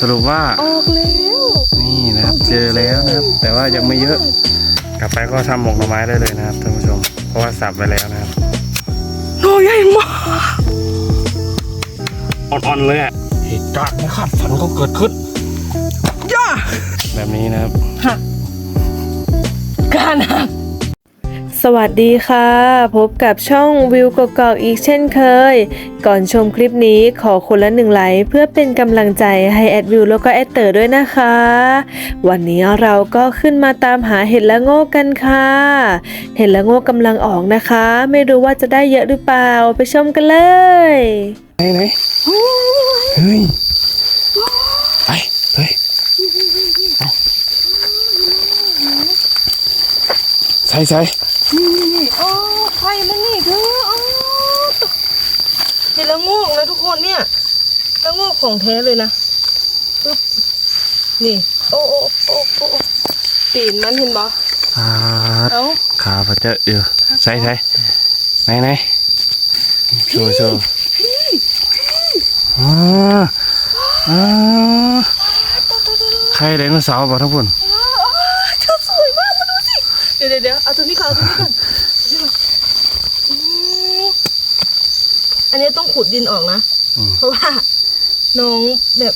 สรุปว่าออกแล้วนี่นะครับ เจอแล้วนะครับ แต่ว่ายังไม่เยอะ กลับไปก็ทำหมกหน่อไม้ได้เลยนะครับท่านผู้ชม เพราะว่าสับไปแล้วนะครับหน่อใหญ่มากอ่อนๆเลยอะเหตุการณ์ไม่คาดฝันก็เกิดขึ้นย่าแบบนี้นะครับ การหัก สวัสดีค่ะ พบกับช่องวิวกกอกอีกเช่นเคย ก่อนชมคลิปนี้ขอคนละหนึ่งไลค์เพื่อเป็นกำลังใจให้แอดวิวแล้วก็แอดเตอร์ด้วยนะคะ วันนี้เราก็ขึ้นมาตามหาเห็ดละโงกกันค่ะ เห็ดละโงกกำลังออกนะคะ ไม่รู้ว่าจะได้เยอะหรือเปล่าไปชมกันเลยไหนไหนเฮ้ยไปเฮ้ยเอา ใส่ใส่นี่อ๋อไข่มันนี่เธออ๋อเห็นละโงกนะทุกคนเนี่ยละโงกของแท้เลยนะปึ๊บนี่ โอ้โอ้โอ้โอ้โอ้ตีนมันเห็นบ่ปาดเอ้าขาพระเจ้าเออใส่ใส่ไหนไหนโชว์โชว์อ่าอ่าใครไดโนเสาร์บ่ทั้งคน อ๋อเธอสวยมากมาดูสิ เดี๋ยวเดี๋ยวเดี๋ยวเอาตัวนี้ก่อนเอาตัวนี้ก่อนเอาตัวนี้ก่อนอืมอันนี้ต้องขุดดินออกนะเพราะว่าน้องแบบ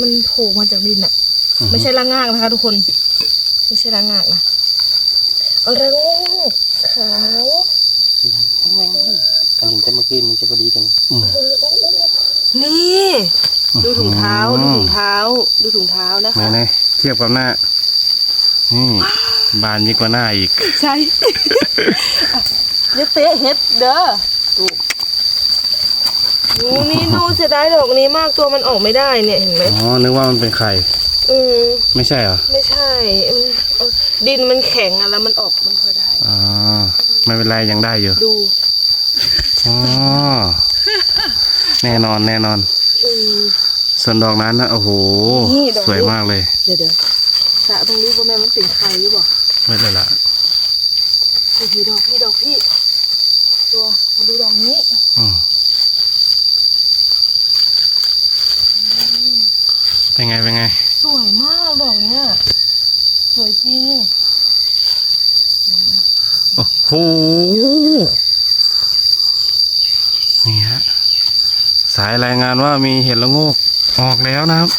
มันโผล่มาจากดินอะไม่ใช่ละงากนะคะ ทุกคน ไม่ใช่ละงากนะเอาระงูกขาวกันเห็นแต่เมื่อกี้มันจะพอดีกันเออโอ้โอ้นี่ ดูถุงเท้า ดูถุงเท้า ดูถุงเท้านะไหนคะไหนเทียบกับหน้า นี่ บานยิ่งกว่าหน้าอีก ใช่เดี๋ยวเตะเฮ็ดเด้อดูดูนี่ดูเสียดายดอกนี้มากตัวมันออกไม่ได้เนี่ยเห็นไหมอ๋อ นึกว่ามันเป็นไข่อืมไม่ใช่เหรอ ไม่ใช่อืมเออดินมันแข็งอะแล้วมันออกไม่ค่อยได้ อ๋อ ไม่เป็นไรยังได้อยู่ ดู อ๋อ แน่นอนแน่นอนอืมส่วนดอกนั้นนะโอ้โหนี่ดอกนี้สวยมากเลย เดี๋ยวเดี๋ยว สระตรงนี้พ่อแม่มันเป็นใครหรือเปล่าไม่เลยล่ะดูพี่ดอกพี่ดอกพี่ ตัวมาดูดอกนี้อืมเป็นไงเป็นไง สวยมากดอกเนี้ยสวยจริงโอ้โหนี่ฮะสายรายงานว่ามีเห็ดละโงกออกแล้วนะครับ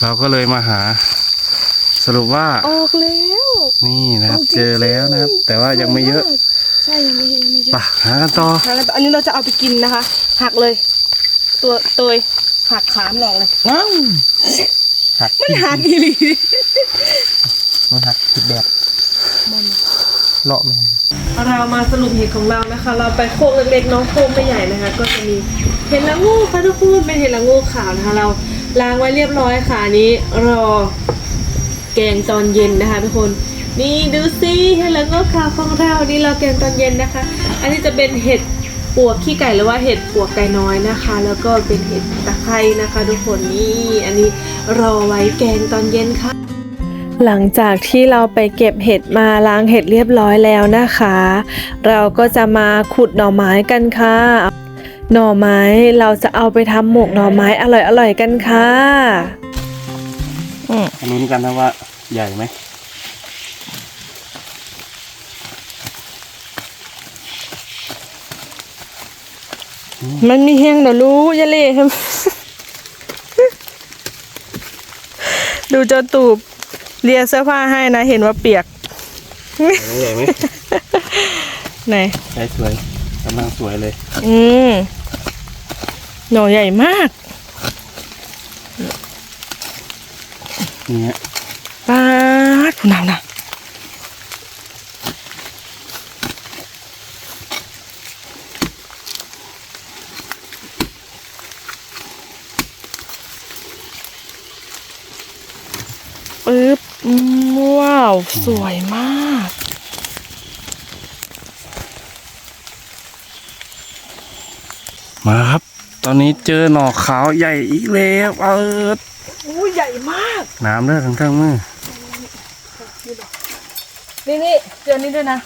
เราก็เลยมาหาส รุปว่าออกแล้ว นี่นะครับาจงๆเจอแล้วนะครับ แต่ว่ายังไม่เยอะ ใช่ยังไม่เยอะยังไม่เยอะไปหากันต่อหาแล้วอันนี้เราจะเอาไปกินนะคะ หักเลย ตัวตัวหักขามหลอกเลยว้าวหักมันหักอีหลีมันหักผิดแบบเลาะมันเรามาสรุปเห็ดของเรานะคะ เราไปโคกเล็กๆเน้องโคกไม่ใหญ่นะคะ ก็จะมีเห็ดละงูค่ะทุกคนเป็นเห็ดละงูขาวนะคะ เราล้างไว้เรียบร้อยค่ะอันนี้รอ แกงตอนเย็นนะคะทุกคนนี่ดูสิเห็ดละงูขาวของเรานี่เราแกงตอนเย็นนะคะ อันนี้จะเป็นเห็ดปวกขี้ไก่หรือว่าเห็ดปวกไก่น้อยนะคะ แล้วก็เป็นเห็ดตะไคร้นะคะ ทุกคนนี่อันนี้รอไว้แกงตอนเย็นค่ะหลังจากที่เราไปเก็บเห็ดมาล้างเห็ดเรียบร้อยแล้วนะคะ เราก็จะมาขุดหน่อไม้กันค่ะ หน่อไม้เราจะเอาไปทำหมกหน่อไม้อร่อยๆกันค่ะ ลุ้นกันนะว่าใหญ่ไหมมันมีแห้งเดี๋ยวรู้อยาเล่ครับ ดูเจ้าตูบเลียเสื้อผ้าให้นะ เห็นว่าเปียกใหญ่ไหมไหนใช่สวยกำลังสวยเลย อืมหน่อใหญ่มาก นี่ฮะป้าดผู้นำนะปึ๊บอืมว้าว สวยมากมาครับ ตอนนี้เจอหน่อขาวใหญ่อีกแล้ว เออ อู้ใหญ่มากน้ำเลือดทั้งทั้งมือนี่นี่เจอนี่ด้วยนะ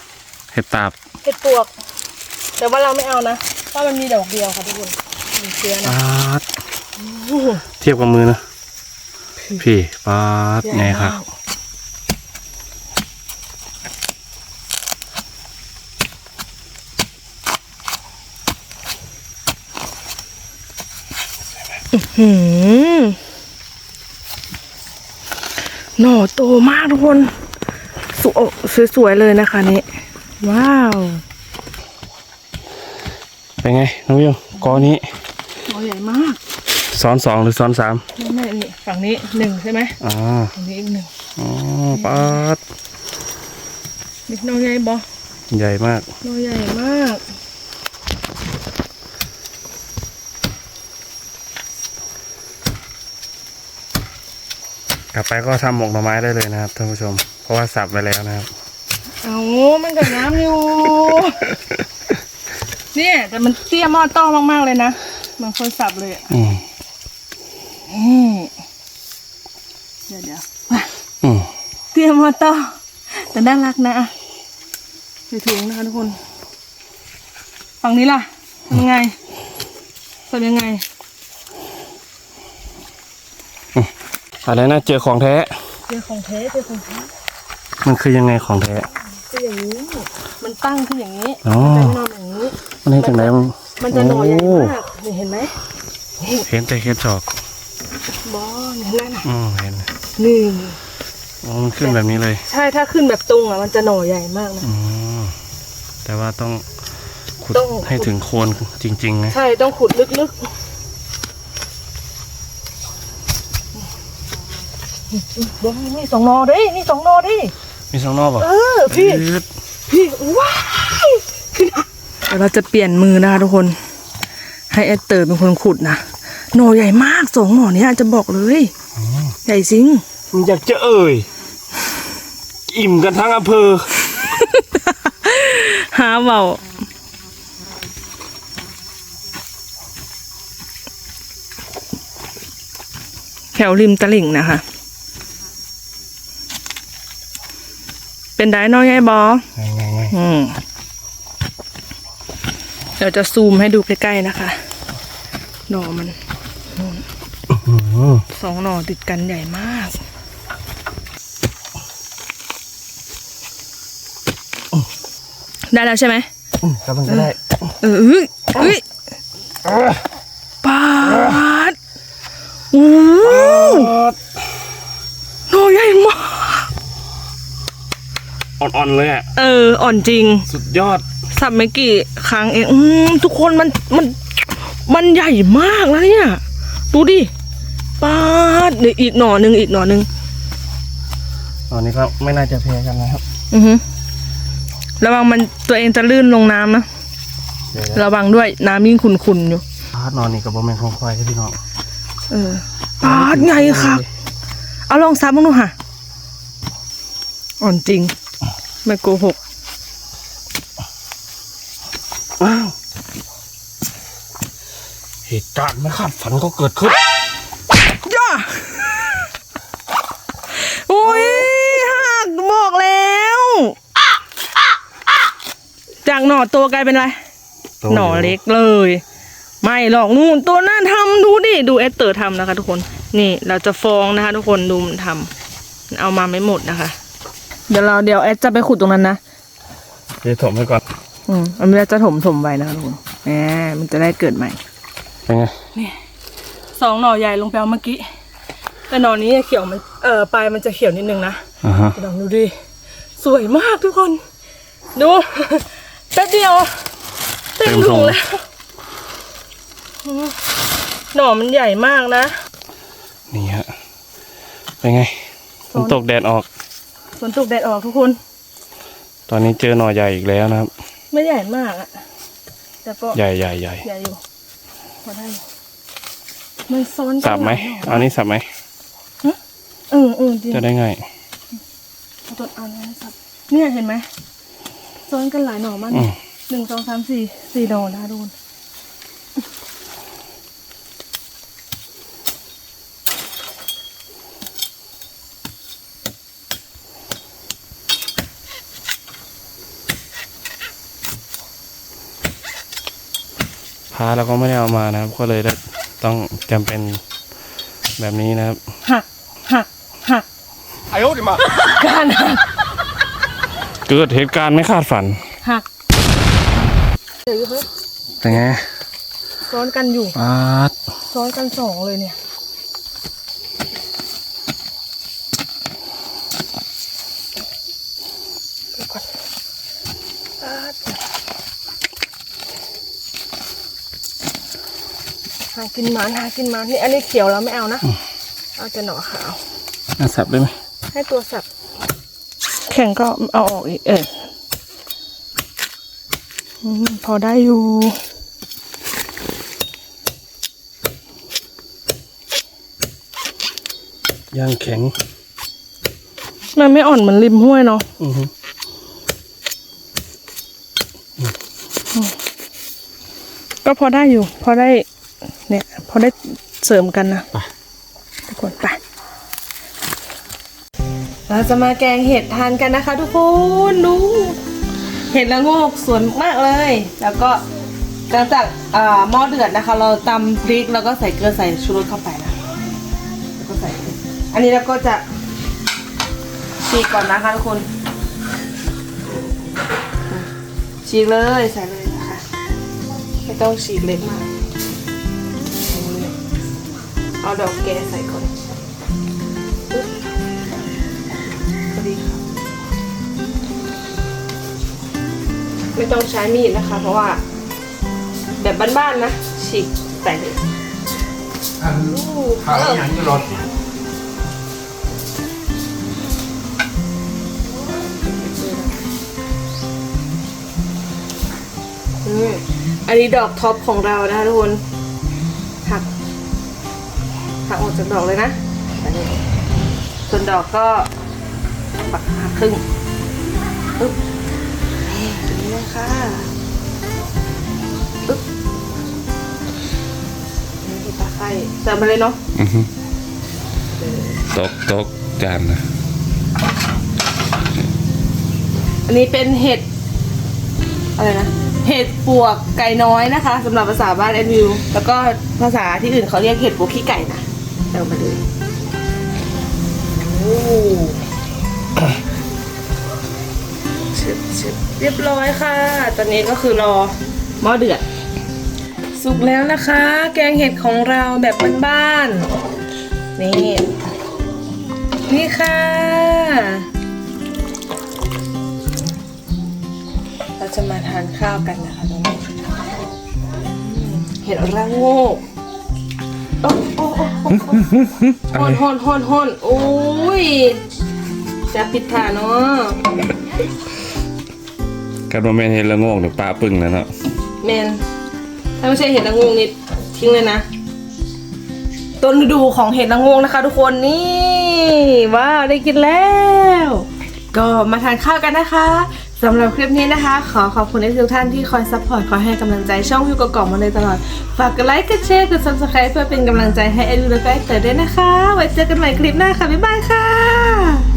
เห็ดตาบเห็ดปวก แต่ว่าเราไม่เอานะเพราะมันมีดอกเดียวค่ะทุกคนมีเชื้อนะปาดเทียบกับมือนะ พี่ป๊าดไงครับหืม หน่อโตมากทุกคนสวยสวยๆเลยนะคะนี่ว้าว เป็นไงน้องวิวกอนี้หน่อใหญ่มากซ้อนสองหรือซ้อนสามนี่แม่ฝั่งนี้หนึ่งใช่ไหมอ๋อฝั่งนี้อีกหนึ่งอ๋อป๊าดนี่หน่อใหญ่บอใหญ่มากหน่อใหญ่มาก กลับไปก็ทำหมกหน่อไม้ได้เลยนะครับท่านผู้ชม เพราะว่าสับไปแล้วนะครับ เอามันกับน้ำอยู่ เนี่ยแต่มันเตี้ยหมอต้อมาก ๆ เลยนะเหมันคนสับเลยอะอืมอืมเดี๋ยวเดี๋ยวอืมเตรียมมาต่อแต่น่ารักนะอะใส่ถุงนะคะทุกคน ฝั่งนี้ล่ะทำยังไงทำยังไง อะไรนะเจอของแท้ เจอของแท้เจอของแท้มันคือยังไงของแท้คืออย่างนี้ มันตั้งขึ้นอย่างนี้อ๋อ มันนอนอย่างนี้ มันเห็นจากไหนมัน มันจะหน่อใหญ่โอ้มากนี่เห็นไหมเห็นแต่เห็ดจอกบอลเห็นไหมน่ะอืมเห็นนี่ อ๋อมันขึ้นแบบนี้เลยใช่ถ้าขึ้นแบบตรงอะมันจะหน่อใหญ่มากนะ อืมแต่ว่าต้องขุดต้อง ให้ถึงโคนจริงๆนะใช่ต้องขุดลึก ๆบอลนี่สองหนอดินี่สองหนอดิมีสองนอกเปล่ะเออพี่ยืดพี่ว้ายเดี๋ยวเราจะเปลี่ยนมือนะคะทุกคน ให้แอดเตอร์เป็นคนขุดนะหน่อใหญ่มากสองหน่อเนี้ยจะบอกเลยใหญ่จริงมันอยากจะเอ่ย อิ่มกันทั้งอำเภอ หาเบาแถวริมตลิ่งนะคะ เป็นได้น้อยไงบอไงไงไงอืมเดี๋ยวจะซูมให้ดูใกล้ๆนะคะ หน่อมันอืมสองหน่อติดกันใหญ่มากได้แล้วใช่ไหมกำลังจะได้ เออเอ้ยเอ้ยปาดโอ้โหหน่อใหญ่มาก อ่อนๆเลยอะ เออ อ่อนจริง สุดยอด สับไม่กี่ครั้งเองอืมทุกคนมันมันมันใหญ่มากแล้วเนี่ย ดูดิปาดเดี๋ยวอีกหน่อหนึ่งอีกหน่อหนึ่งตอนนี้ก็ไม่น่าจะแพ้กันนะครับ อือฮึระวังมันตัวเองจะลื่นลงน้ำนะ เดี๋ยวระวังด้วยน้ำยิ่งขุ่นๆอยู่ พาดนอนนี่กับโบแมนของควายครับพี่น้องเออปาดไงครับ เอาลองซับมั้งดูค่ะ อ่อนจริง ไม่โกหก ว้าว เหตุการณ์ไม่คาดฝันก็เกิดขึ้น ย่าโอ้ยหักบอกแล้ว จากหน่อตัวกลายเป็นอะไร หน่อเล็กเลย ไม่หรอกนู่นตัวหน้าทำดูดิดูเอสเตอร์ทำนะคะ ทุกคน นี่เราจะฟ้องนะคะ ทุกคนดูมันทำเอามาไม่หมดนะคะ เดี๋ยวเราเดี๋ยวแอดจะไปขุดตรงนั้นนะเดี๋ยวถมไปก่อน อืมอันนี้เราจะถมถมไว้นะคะทุกคนแหมมันจะได้เกิดใหม่เป็นไงสองหน่อใหญ่ลงไปเอาเมื่อกี้ แต่หน่อนี้เขียวมันเออปลายมันจะเขียวนิดนึงนะอ่าฮะลองดูดิสวยมากทุกคน ดู แป๊บเดียวเต็มถุงแล้วอืมหน่อมันใหญ่มากนะ นี่ฮะเป็นไงฝนตกแดดออก ฝนตกแดดออกทุกคน ตอนนี้เจอหน่อใหญ่อีกแล้วนะครับ ไม่ใหญ่มากอะแต่ก็ใหญ่ใหญ่ใหญ่ใหญ่อยู่พอได้อยู่มันซ้อนกันสับไหมลายน่เอานี้สับไหมเออเออดีจะได้ง่ายเอาต้นเอานี้สับเนี่ยเห็นไหมซ้อนกันหลายหน่อมากอืมหนึ่งสองสามสี่สี่หน่อนะทุกคน ค้าเราก็ไม่ได้เอามานะครับ ก็เลยต้องจำเป็นแบบนี้นะครับหักหักหักไอ้โอ้ดิมาการเกิดเหตุการณ์ไม่คาดฝันหักเดี๋ยวเพิ่แต่ไงซ้อนกันอยู่ซ้อนกันสองเลยเนี่ยากินหมานหากินหมานนี่อันนี้เขียวแล้วไม่เอานะ เอาแต่หน่อขาวน่าสับได้ไหม ให้ตัวสับ แข็งก็เอาออกอีก เอออืมพอได้อยู่ย่างแข็ง มันไม่อ่อนเหมือนริมห้วยเนาะอือฮึก็พอได้อยู่ พอได้ เนี่ยพอได้เสริมกันนะไปทุกคนไปเราจะมาแกงเห็ดทานกันนะคะ ทุกคนดูเห็ดละโงกสวยมากเลย แล้วก็หลังจากอ่าหม้อเดือดนะคะ เราตำพริกแล้วก็ใส่เกลือใส่ชูรสเข้าไปนะแล้วก็ใส่ อันนี้เราก็จะฉีกก่อนนะคะทุกคนฉีกเลยใส่เลยนะคะ ไม่ต้องฉีกเล็กมาก เอาดอกแกใส่ก่อนไม่ต้องใช้มีดนะคะ เพราะว่า แบบบ้านๆนะฉีกใส่เลยอัข้าวอย่างนี้รสอันนี้ดอกท็อปของเรานะคะทุกคนหัก หักออกจากดอกเลยนะใส่เลยส่วนดอกก็ปักหักครึ่งปึ๊บนี่อย่างนี้เลยค่ะปึ๊บนี่ตะไคร้เติมมาเลยเนาะอือฮึตกตกจานนะอันนี้เป็นเห็ดอะไรนะเห็ดปวกไก่น้อยนะคะสำหรับภาษาบ้านแอนวิวแล้วก็ภาษาที่อื่นเขาเรียกเห็ดปวกขี้ไก่นะ เอามาเลยโอ้ชึบชึบเรียบร้อยค่ะ ตอนนี้ก็คือรอหม้อเดือด สุกแล้วนะคะ แกงเห็ดของเราแบบบ้านๆ นี่ นี่ค่ะ เราจะมาทานข้าวกันนะคะตรงนี้ เห็ดระโงก ฮอนฮอนฮอนฮอนโอ้ยจะปิดผ่าเนาะกันว่าแม่นเห็นละโงกหรือปลาปึ้งแล้วเนาะแมนถ้าไม่ใช่เห็ดระโงกนี่ทิ้งเลยนะต้นฤดูของเห็ดระโงกนะคะ ทุกคนนี่ว้าวได้กินแล้ว ก็มาทานข้าวกันนะคะ สำหรับคลิปนี้นะคะ ขอขอบคุณทุกท่านที่คอยซัพพอร์ตคอยให้กำลังใจช่องวิวกกล่องมาเลยตลอด ฝากกดไลค์กดแชร์กด subscribe เพื่อเป็นกำลังใจให้เอลูและก็เตอร์ด้วยนะคะ ไว้เจอกันใหม่คลิปหน้าค่ะ บ๊ายบายค่ะ